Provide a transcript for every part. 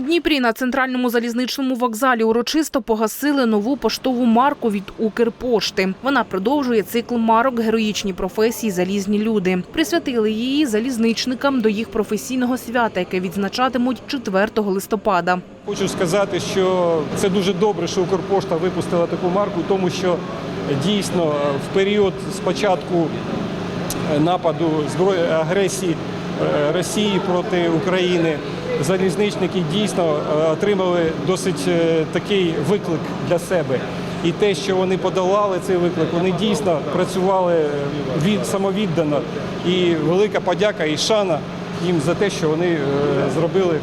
Дніпрі на центральному залізничному вокзалі урочисто погасили нову поштову марку від Укрпошти. Вона продовжує цикл марок героїчні професії залізні люди. Присвятили її залізничникам до їх професійного свята, яке відзначатимуть 4 листопада. Хочу сказати, що це дуже добре, що Укрпошта випустила таку марку, тому що дійсно в період спочатку е, нападу зброї агресії Росії проти України залізничники дійсно е, отримали досить е, такий виклик для себе. І те, що вони подолали цей виклик, вони дійсно працювали е, від самовіддано. І велика подяка і шана їм за те, що вони е, зробили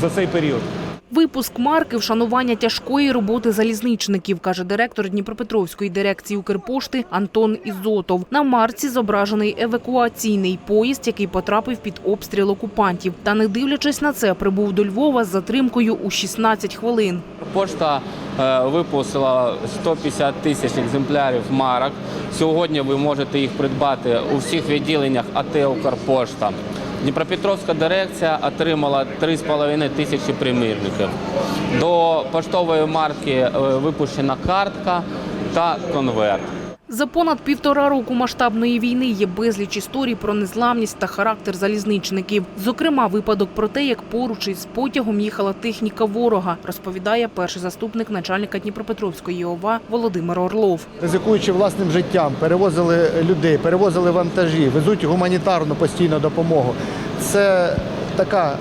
за цей період. Випуск марки вшанування тяжкої роботи залізничників, каже директор Дніпропетровської дирекції Укрпошти Антон Ізотов. На марці зображений евакуаційний поїзд, який потрапив під обстріл окупантів. Та не дивлячись на це, прибув до Львова з затримкою у 16 хвилин. Пошта е, випустила 150 тисяч екземплярів марок. Сьогодні ви можете їх придбати у всіх відділеннях АТ «Укрпошта». Дніпропетровська дирекція отримала 3,5 тисячі примірників. До поштової марки е, випущена картка та конверт. За понад півтора року масштабної війни є безліч історій про незламність та характер залізничників. Зокрема, випадок про те, як поруч із потягом їхала техніка ворога, розповідає перший заступник начальника Дніпропетровської ОВА Володимир Орлов. ризикуючи власним життям, перевозили людей, перевозили вантажі, везуть гуманітарну постійну допомогу. Це така.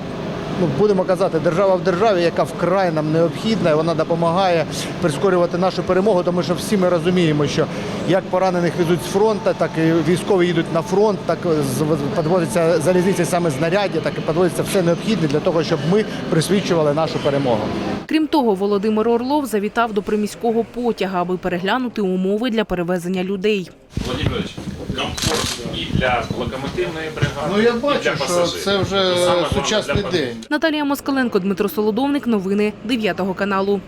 Ну, будемо казати, держава в державі, яка вкрай нам необхідна, і вона допомагає прискорювати нашу перемогу, тому що всі ми розуміємо, що як поранених везуть з фронту, так і військові їдуть на фронт, так з- підвозиться залізниці саме знаряддя, так і підвозиться все необхідне для того, щоб ми присвідчували нашу перемогу. Крім того, Володимир Орлов завітав до приміського потяга, аби переглянути умови для перевезення людей. Владимирович, комфорт і для локомотивної бригади, Ну я і для бачу, що це вже сучасний для день. Наталія Москаленко, Дмитро Солодовник. Новини 9 каналу.